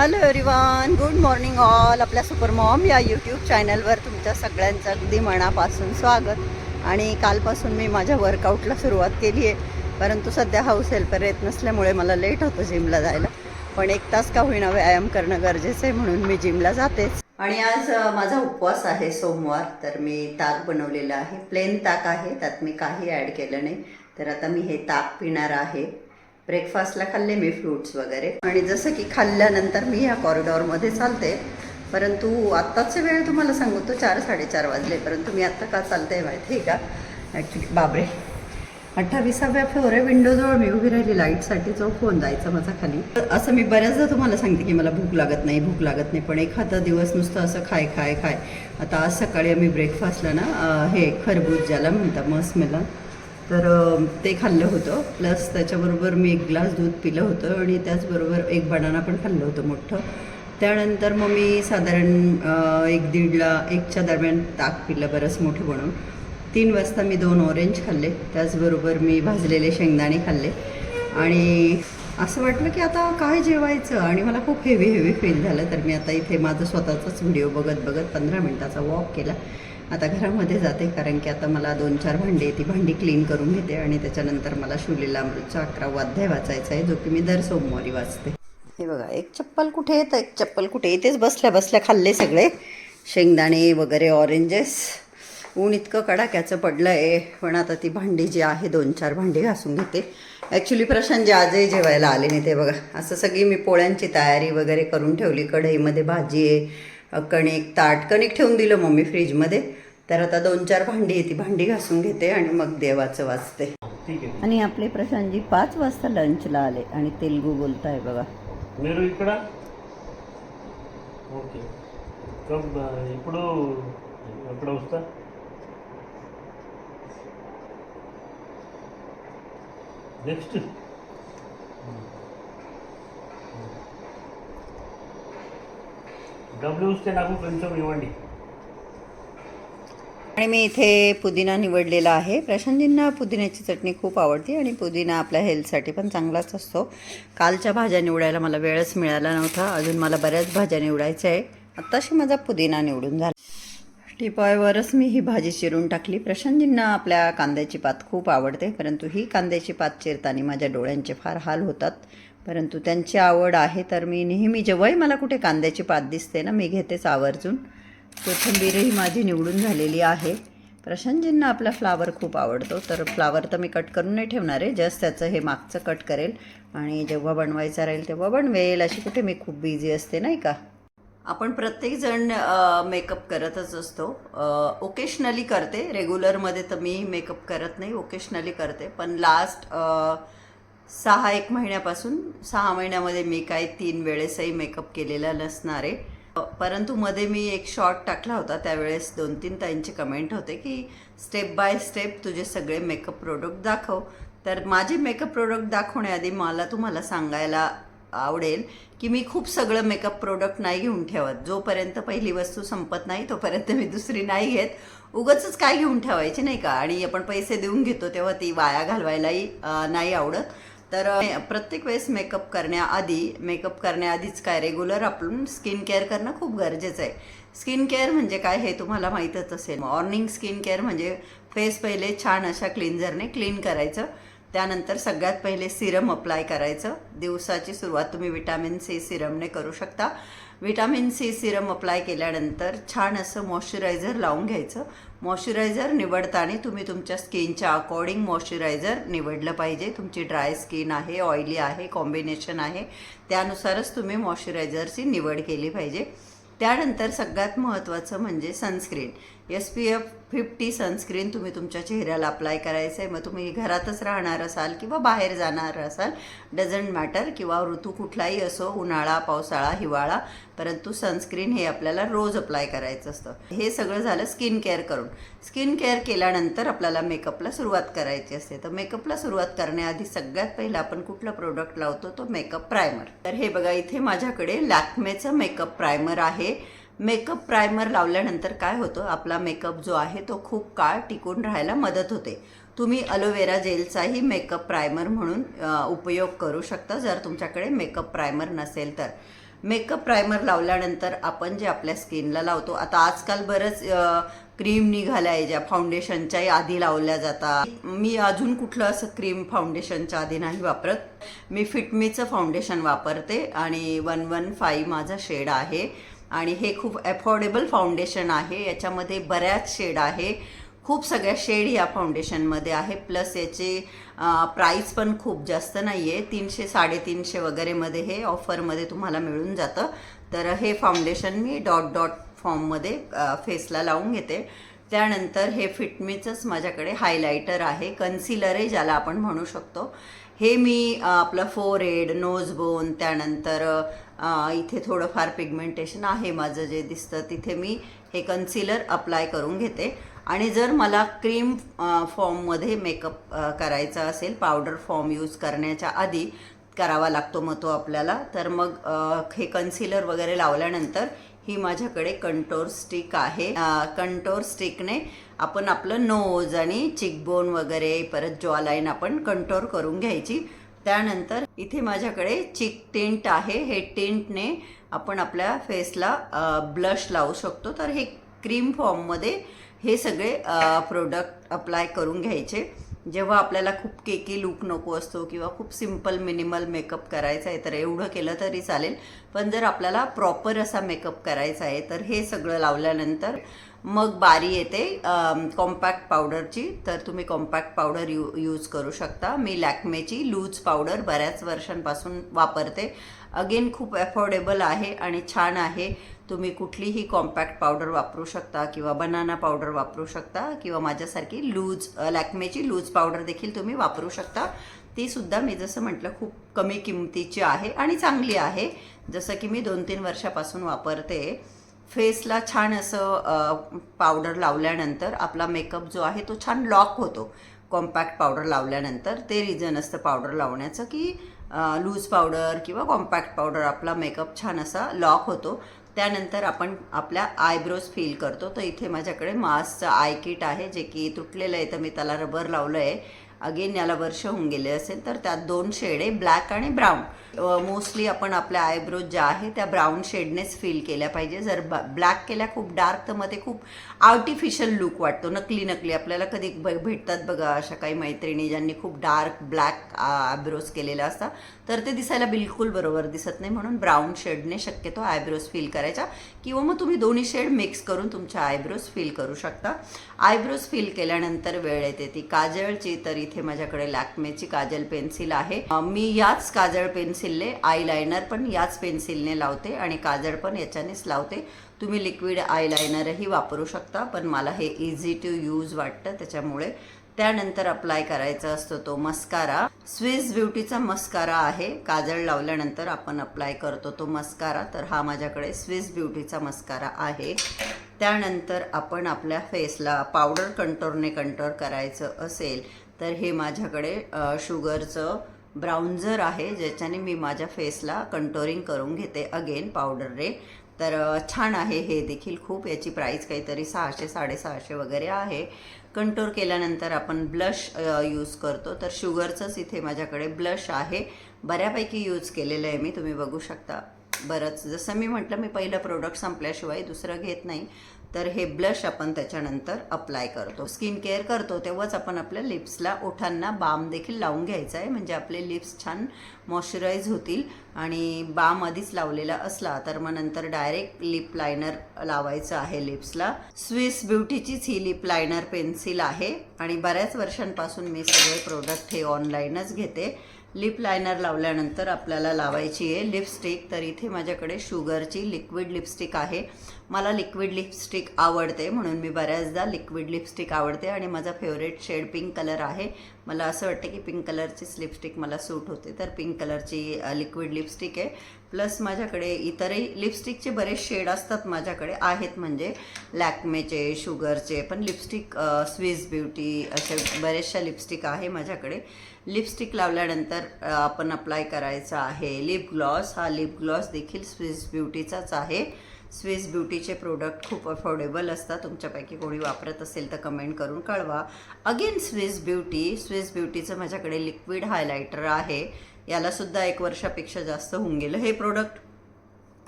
Hello everyone good morning all आपल्या super mom या YouTube चॅनलवर तुमच्या सगळ्यांचं अगदी मनापासून स्वागत. आणि कालपासून मी माझ्या वर्कआउटला सुरुवात केली आहे. परंतु सध्या हाऊस हेल्पर येत नसल्यामुळे मला लेट होतं जिमला जायला. पण एक तास का होईना व्यायाम करणं गरजेचं आहे म्हणून मी जिमला जातेच. आणि आज माझा उपवास आहे सोमवार. तर मी ताक बनवलेलं आहे. प्लेन ताक आहे. त्यात मी काही ॲड केलं नाही. तर आता मी हे ताक पिणार आहे. ब्रेकफास्टला खाल्ले मी फ्रूट्स वगैरे. आणि जसं की खाल्ल्यानंतर मी ह्या कॉरिडॉरमध्ये चालते परंतु आत्ताचे वेळ तुम्हाला सांगू तो चार साडेचार वाजले परंतु मी आत्ता का चालते माहिती आहे का? ॲक्च्युली बाबरे अठ्ठावीसाव्या फ्लोअर आहे विंडोजवळ मी उभी राहिली लाईटसाठी जो फोन जायचा माझा खाली. असं मी बऱ्याचदा तुम्हाला सांगते की मला भूक लागत नाही भूक लागत नाही पण एखादा दिवस नुसतं असं खाय खाय खाय. आता आज सकाळी आम्ही ब्रेकफास्टला ना हे खरबूज ज्याला म्हणतात मस्मेलन तर ते खाल्लं होतं. प्लस त्याच्याबरोबर मी एक ग्लास दूध पिलं होतं आणि त्याचबरोबर एक बनाना पण खाल्लं होतं मोठं. त्यानंतर मग मी साधारण एक दीडला एकच्या दरम्यान ताक पिलं बरंच मोठं बनवून तीन वाजता मी दोन ऑरेंज खाल्ले. त्याचबरोबर मी भाजलेले शेंगदाणे खाल्ले. आणि असं वाटलं की आता काय जेवायचं? आणि मला खूप हेवी हेवी फील झालं. तर मी आता इथे माझं स्वतःचाच व्हिडिओ बघत बघत पंधरा मिनटाचा वॉक केला. आता घरामध्ये जाते कारण की आता मला दोन चार भांडी ती भांडी क्लीन करून घेते आणि त्याच्यानंतर मला शुलीला अमृतचा अकरावा अध्याय वाचायचा आहे जो की मी दर सोमवारी वाचते. हे बघा एक चप्पल कुठे येतं? एक चप्पल कुठे? येतेच बसल्या बसल्या खाल्ले सगळे. शेंगदाणे वगैरे ऑरेंजेस ऊन इतकं कडाक्याचं पडलं आहे पण आता ती भांडी जी आहे दोन चार भांडी घासून घेते. ॲक्च्युली प्रशांत जे आजही जेवायला आले नाही ते बघा. असं सगळी मी पोळ्यांची तयारी वगैरे करून ठेवली. कढईमध्ये भाजी आहे कणिक ताट. कणिक ठेवून दिलं मम्मी फ्रीजमध्ये तर आता दोन चार भांडी आहे ती भांडी घासून घेते आणि मग देवाचं वाचते ठीक आहे आणि आपले प्रशांतजी पाच वाजता लंचला आले आणि तेलगू बोलताय बघा మీరు ఇక్కడ ఓకే కమ్ ఇప్పుడు ఎక్కడ వస్తా నెక్స్ట్ డబ్బులు వస్తే నాకు కొంచెం ఇవ్వండి आणि मी इथे पुदिना निवडलेला आहे. प्रशांतजींना पुदिन्याची चटणी खूप आवडते आणि पुदिना आपल्या हेल्थसाठी पण चांगलाच असतो. कालच्या भाज्या निवडायला मला वेळच मिळाला नव्हता. अजून मला बऱ्याच भाज्या निवडायच्या आहे आत्ताशी माझा पुदिना निवडून झाला. टिपॉयवरच मी ही भाजी चिरून टाकली. प्रशांतजींना आपल्या कांद्याची पात खूप आवडते परंतु ही कांद्याची पात चिरताना माझ्या डोळ्यांचे फार हाल होतात. परंतु त्यांची आवड आहे तर मी नेहमी जेव्हाही मला कुठे कांद्याची पात दिसते ना मी घेतेच आवर्जून. कोथिंबीरही माझी निवडून झालेली आहे. प्रशांतजींना आपला फ्लावर खूप आवडतो. तर फ्लावर तर मी कट करून नाही ठेवणार आहे. जस्ट त्याचं हे मागचं कट करेल. आणि जेव्हा बनवायचं राहील तेव्हा बनवेल. अशी कुठे मी खूप बिझी असते नाही का? आपण प्रत्येकजण मेकअप करतच असतो. ओकेशनली करते. रेग्युलरमध्ये तर मी मेकअप करत नाही. ओकेशनली करते. पण लास्ट सहा एक महिन्यापासून सहा महिन्यामध्ये मी काही तीन वेळेसही मेकअप केलेला नसणार आहे. परंतु मध्ये मी एक शॉर्ट टाकला होता. त्यावेळेस दोन तीन ताईंचे कमेंट होते की स्टेप बाय स्टेप तुझे सगळे मेकअप प्रोडक्ट दाखव. तर माझे मेकअप प्रोडक्ट दाखवण्याआधी मला तुम्हाला सांगायला आवडेल की मी खूप सगळं मेकअप प्रोडक्ट नाही घेऊन ठेवत. जोपर्यंत पहिली वस्तू संपत नाही तोपर्यंत मी दुसरी नाही घेत. उगच काय घेऊन ठेवायची नाही का? आणि आपण पैसे देऊन घेतो तेव्हा ती वाया घालवायलाही नाही आवडत. तर प्रत्येक वेळेस मेकअप करण्याआधी मेकअप करण्याआधीच काय रेग्युलर आपण स्किन केअर करणं खूप गरजेचं आहे. स्किन केअर म्हणजे काय हे तुम्हाला माहीतच असेल. मॉर्निंग स्किन केअर म्हणजे फेस पहिले छान अशा क्लिन्झरने क्लीन करायचं. त्यानंतर सगळ्यात पहिले सिरम अप्लाय करायचं. दिवसाची सुरुवात तुम्ही विटॅमिन सी सिरमने करू शकता. विटॅमिन सी सिरम अप्लाय केल्यानंतर छान असं मॉइश्चरायझर लावून घ्यायचं. मॉइश्चरायझर निवडताना तुम्ही तुमच्या स्किनच्या अकॉर्डिंग मॉइश्चरायझर निवडलं पाहिजे. तुमची ड्राय स्किन आहे ऑइली आहे कॉम्बिनेशन आहे. त्यानुसारच तुम्ही मॉइश्चरायझरची निवड केली पाहिजे. त्यानंतर सगळ्यात महत्त्वाचं म्हणजे sunscreen. S P F fifty sunscreen तुम्ही तुमच्या चेहऱ्याला अप्लाय करायचं आहे मग तुम्ही घरातच राहणार असाल किंवा बाहेर जाणार असाल डझंट मॅटर किंवा ऋतू कुठलाही असो उन्हाळा पावसाळा हिवाळा परंतु सनस्क्रीन हे आपल्याला रोज अप्लाय करायचं असतं. हे सगळं झालं स्किन केअर करून. स्किन केअर केल्यानंतर आपल्याला मेकअपला सुरुवात करायची असते. तर मेकअपला सुरुवात करण्याआधी सगळ्यात पहिलं आपण कुठलं प्रोडक्ट लावतो? तो मेकअप प्रायमर तर हे बघा इथे माझ्याकडे लॅक्मेचं मेकअप प्रायमर आहे. मेकअप प्रायमर लावल्यानंतर काय होतं? आपला मेकअप जो आहे तो खूप काळ टिकून राहायला मदत होते. तुम्ही अलोवेरा जेलचाही मेकअप प्रायमर म्हणून उपयोग करू शकता जर तुमच्याकडे मेकअप प्रायमर नसेल तर. मेकअप प्रायमर लावल्यानंतर आपण जे आपल्या स्किनला लावतो आता आजकाल बरंच क्रीम निघाल्या आहे ज्या फाउंडेशनच्याही आधी लावल्या जातात. मी अजून कुठलं असं क्रीम फाउंडेशनच्या आधी नाही वापरत. मी फिटमीचं फाउंडेशन वापरते आणि वन वन फाईव्ह माझा शेड आहे. आणि हे खूप अफोर्डेबल फाउंडेशन आहे. याच्यामध्ये बऱ्याच शेड आहे. खूप सगळ्या शेड या फाउंडेशनमध्ये आहे. प्लस याचे प्राईस पण खूप जास्त नाही आहे तीनशे साडेतीनशे वगैरेमध्ये हे ऑफरमध्ये तुम्हाला मिळून जातं. तर हे फाउंडेशन मी डॉट डॉट फॉर्ममध्ये फेसला लावून घेते. त्यानंतर हे फिटमीचंच माझ्याकडे हायलायटर आहे. कन्सिलरही ज्याला आपण म्हणू शकतो. हे मी आपलं फोर एड नोजबोन त्यानंतर इथे थोडंफार पिगमेंटेशन आहे माझं जे दिसतं तिथे मी हे कन्सिलर अप्लाय करून घेते. आणि जर मला क्रीम फॉर्ममध्ये मेकअप करायचा असेल पावडर फॉर्म यूज करण्याच्या आधी करावा लागतो मग तो आपल्याला तर मग हे कन्सिलर वगैरे लावल्यानंतर ही माझ्याकडे कंटोर स्टिक आहे. कंटोर स्टिकने आपण आपलं नोज आणि चिकबोन वगैरे परत जॉ लाईन आपण कंटोर करून घ्यायची. त्यानंतर इथे माझ्याकडे चिक टिंट आहे. हे टिंटने आपण आपल्या फेसला ब्लश लावू शकतो. तर हे क्रीम फॉर्ममध्ये हे सगळे प्रोडक्ट अप्लाय करून घ्यायचे. जेव्हा आपल्याला खूप केकी लुक नको असतो किंवा खूप सिंपल मिनिमल मेकअप करायचा आहे तर एवढं केलं तरी चालेल. पण जर आपल्याला प्रॉपर असा मेकअप करायचा आहे तर हे सगळं लावल्यानंतर मग बारी येते कॉम्पॅक्ट पावडरची तर तुम्ही कॉम्पॅक्ट पावडर यू यूज करू शकता. मी लॅक्मेची लूज पावडर बऱ्याच वर्षांपासून वापरते. अगेन खूप अफोर्डेबल आहे आणि छान आहे. तुम्ही कुठलीही कॉम्पॅक्ट पावडर वापरू शकता किंवा बनाना पावडर वापरू शकता किंवा माझ्यासारखी लूज लॅक्मेची लूज पावडर देखील तुम्ही वापरू शकता. ती सुद्धा मी जसं म्हटलं खूप कमी किमतीची आहे आणि चांगली आहे. जसं की मी दोन तीन वर्षापासून वापरते. फेसला छान असं पावडर लावल्यानंतर आपला मेकअप जो आहे तो छान लॉक होतो. कॉम्पॅक्ट पावडर लावल्यानंतर ते रिझन असतं पावडर लावण्याचं की लूज पावडर किंवा कॉम्पॅक्ट पावडर आपला मेकअप छान असा लॉक होतो. त्यानंतर आपण आपल्या आयब्रोज फील करतो. तर इथे माझ्याकडे मास्कचं आय किट आहे जे की तुटलेलं आहे तर मी त्याला रबर लावलं आहे अगेन याला वर्ष होऊन गेले असेल तर त्यात दोन शेड आहे ब्लॅक आणि ब्राऊन. मोस्टली आपण आपल्या आयब्रोज ज्या आहे त्या ब्राऊन शेडनेच फील केल्या पाहिजे. जर ब्लॅक केल्या खूप डार्क तर मध्ये खूप आर्टिफिशियल लुक वाटतो नकली नकली आपल्याला कधी ब- भेटतात बघा अशा काही मैत्रिणी ज्यांनी खूप डार्क ब्लॅक आयब्रोज केलेला असतात तर ते दिसायला बिलकुल बरोबर दिसत नाही. म्हणून ब्राऊन शेडने शक्यतो आयब्रोज फील करायच्या. किंवा मग तुम्ही दोन्ही शेड मिक्स करून तुमच्या आयब्रोज फील करू शकता. आयब्रोज फील केल्यानंतर वेळ येते ती. काजळची तरी इथे माझ्याकडे लॅक्मेची काजल पेन्सिल आहे. मी याच काजळ पेन्सिलने आय लायनर पण याच पेन्सिलने लावते आणि काजळ पण याच्यानेच लावते. तुम्ही लिक्विड आय लायनरही वापरू शकता पण मला हे इझी टू यूज वाटतं त्याच्यामुळे त्यानंतर अप्लाय करायचा असतो तो मस्कारा. स्विस ब्युटीचा मस्कारा आहे. काजळ लावल्यानंतर आपण अप्लाय करतो तो मस्कारा. तर हा माझ्याकडे स्विस ब्युटीचा मस्कारा आहे. त्यानंतर आपण आपल्या फेसला पावडर कंटोरने कंटोर करायचं असेल तर हे माझ्याकडे शुगरचं ब्राउन्झर आहे ज्याच्याने मी माझ्या फेसला कंटोरिंग करून घेते अगेन पावडरने. तर छान आहे हे देखील खूप याची प्राईस काहीतरी सहाशे साडेसहाशे वगैरे आहे. कंटोर केल्यानंतर आपण ब्लश यूज करतो. तर शुगरचंच इथे माझ्याकडे ब्लश आहे. बऱ्यापैकी यूज केलेलं आहे मी तुम्ही बघू शकता. बरंच. जसं मी म्हटलं मी पहिलं प्रोडक्ट संपल्याशिवाय दुसरं घेत नाही. तर हे ब्लश आपण त्याच्यानंतर अप्लाय करतो. स्किन केअर करतो तेव्हाच आपण आपल्या लिप्सला ओठांना बाम देखील लावून घ्यायचा आहे. म्हणजे आपले लिप्स छान मॉइश्चराईज होतील आणि बाम आधीच लावलेला असला तर मग नंतर डायरेक्ट लिप लायनर लावायचं आहे लिप्सला स्विस ब्युटीचीच ही लिप लायनर पेन्सिल आहे आणि बऱ्याच वर्षांपासून मी सगळे प्रोडक्ट हे ऑनलाईनच घेते. लिप लायनर लावल्यानंतर आपल्याला लावायची आहे. लिपस्टिक तर इथे माझ्याकडे शुगरची लिक्विड लिपस्टिक आहे. मला लिक्विड लिपस्टिक आवडते म्हणून मी बऱ्याचदा लिक्विड लिपस्टिक आवडते आणि माझा फेवरेट शेड पिंक कलर आहे. मला असं वाटतं की पिंक कलरचीच लिपस्टिक मला सूट होते. तर पिंक कलरची लिक्विड लिपस्टिक आहे. प्लस माझ्याकडे इतरही लिपस्टिकचे बरेच शेड असतात माझ्याकडे. आहेत म्हणजे लॅक्मेचे शुगरचे पण लिपस्टिक स्विस ब्युटी असे बरेचशा लिपस्टिक आहे माझ्याकडे. लिपस्टिक लावल्यानंतर आपण अप्लाय करायचा आहे. लिप ग्लॉस हा लिप ग्लॉस देखील स्विस ब्युटीचाच आहे. स्विस ब्युटीचे प्रोडक्ट खूप अफोर्डेबल असतात. तुमच्यापैकी कोणी वापरत असेल तर कमेंट करून कळवा. अगेन स्विस ब्युटी स्विस ब्युटीचं माझ्याकडे लिक्विड हायलायटर आहे. यालासुद्धा एक वर्षापेक्षा जास्त होऊन गेलं. हे प्रोडक्ट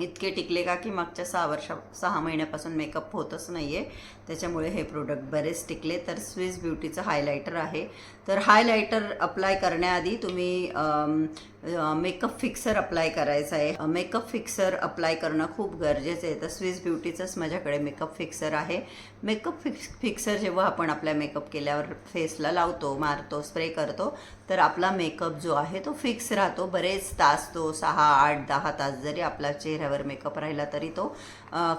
इतके टिकले का की मागच्या सहा वर्षा सहा महिन्यापासून मेकअप होतच नाही आहे त्याच्यामुळे हे प्रोडक्ट बरेच टिकले. तर स्विस ब्युटीचं हायलायटर आहे. तर हायलायटर अप्लाय करण्याआधी तुम्ही मेकअप फिक्सर अप्लाय करायचं आहे. मेकअप फिक्सर अप्लाय करणं खूप गरजेचं आहे. तर स्विस ब्युटीचंच माझ्याकडे मेकअप फिक्सर आहे. मेकअप फिक्स फिक्सर जेव्हा आपण आपल्या मेकअप केल्यावर फेसला लावतो मारतो स्प्रे करतो तर आपला मेकअप जो आहे तो फिक्स राहतो. बरेच तास तो सहा आठ दहा तास जरी आपल्या चेहऱ्यावर मेकअप राहिला तरी तो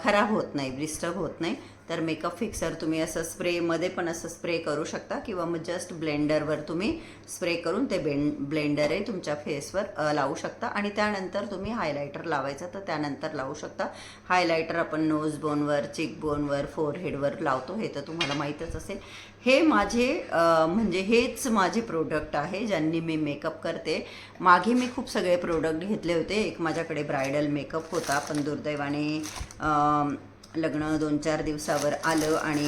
खराब होत नाही डिस्टर्ब होत नाही. तर मेकअप फिक्सर तुम्ही असं स्प्रेमध्ये पण असं स्प्रे करू शकता किंवा मग जस्ट ब्लेंडरवर तुम्ही स्प्रे करून ते बें ब्लेंडर आहे तुमच्या फेसवर लावू शकता. आणि त्यानंतर तुम्ही हायलायटर लावायचा तर त्यानंतर लावू शकता. हायलायटर आपण नोज बोनवर चिक बोनवर फोरहेडवर लावतो. हे तर तुम्हाला माहीतच असेल. हे माझे म्हणजे हेच माझे प्रोडक्ट आहे ज्यांनी मी मेकअप करते. मागे मी खूप सगळे प्रोडक्ट घेतले होते. एक माझ्याकडे ब्रायडल मेकअप होता पण दुर्दैवाने लग्न दोन चार दिवसावर आलं आणि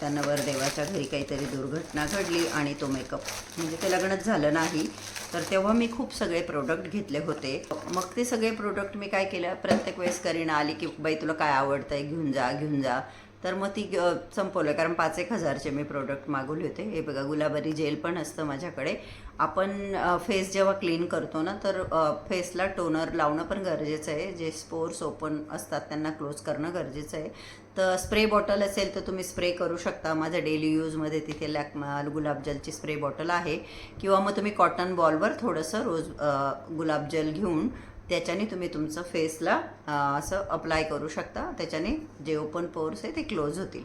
त्यांना देवाच्या घरी काहीतरी दुर्घटना घडली आणि तो मेकअप. म्हणजे ते लग्नच झालं नाही तर तेव्हा मी खूप सगळे प्रोडक्ट घेतले होते. मग ते सगळे प्रोडक्ट मी काय केलं? प्रत्येक वेळेस करीना आली की बाई तुला काय आवडतं आहे घेऊन जा घेऊन जा. तर मग ती संपवलं. कारण पाच एक हजारचे मी प्रोडक्ट मागवले होते. हे बघा गुलाबरी जेल पण असतं माझ्याकडे. आपण फेस जेव्हा क्लीन करतो ना तर फेसला टोनर लावणं पण गरजेचं आहे. जे स्पोर्स ओपन असतात त्यांना क्लोज करणं गरजेचं आहे. तर स्प्रे बॉटल असेल तर तुम्ही स्प्रे करू शकता. माझ्या डेली यूजमध्ये तिथे लॅक गुलाबजलची स्प्रे बॉटल आहे. किंवा मग तुम्ही कॉटन बॉलवर थोडंसं रोज गुलाबजल घेऊन त्याच्याने तुम्ही तुमचं फेसला असं अप्लाय करू शकता. त्याच्याने जे ओपन पोर्स आहे ते क्लोज होतील.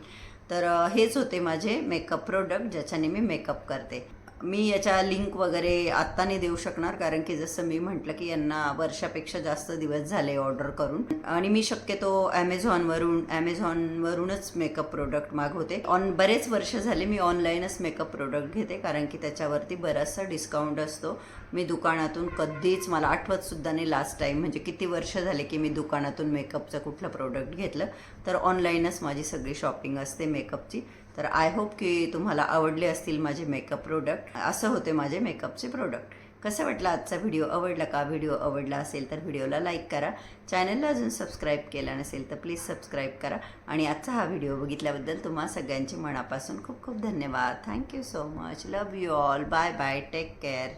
तर हेच होते माझे मेकअप प्रोडक्ट ज्याच्याने मी मेकअप करते. मी याच्या लिंक वगैरे आत्ता नाही देऊ शकणार कारण की जसं मी म्हटलं की यांना वर्षापेक्षा जास्त दिवस झाले ऑर्डर करून. आणि मी शक्यतो ॲमेझॉनवरून ॲमेझॉनवरूनच मेकअप प्रोडक्ट मागवते. ऑन बरेच वर्ष झाले मी ऑनलाईनच मेकअप प्रोडक्ट घेते कारण की त्याच्यावरती बराचसा डिस्काउंट असतो. मी दुकानातून कधीच मला आठवत सुद्धा नाही लास्ट टाईम म्हणजे किती वर्ष झाले की मी दुकानातून मेकअपचं कुठलं प्रोडक्ट घेतलं. तर ऑनलाईनच माझी सगळी शॉपिंग असते मेकअपची तर आय होप की तुम्हाला आवडले असतील माझे मेकअप प्रोडक्ट असं होते माझे मेकअपचे प्रोडक्ट कसं वाटलं आजचा व्हिडिओ आवडला का? व्हिडिओ आवडला असेल तर व्हिडिओला लाईक करा. चॅनलला अजून सबस्क्राईब केला नसेल तर प्लीज सबस्क्राईब करा. आणि आजचा हा व्हिडिओ बघितल्याबद्दल तुम्हा सगळ्यांचे मनापासून खूप खूप धन्यवाद. Thank you so much love you all bye bye take care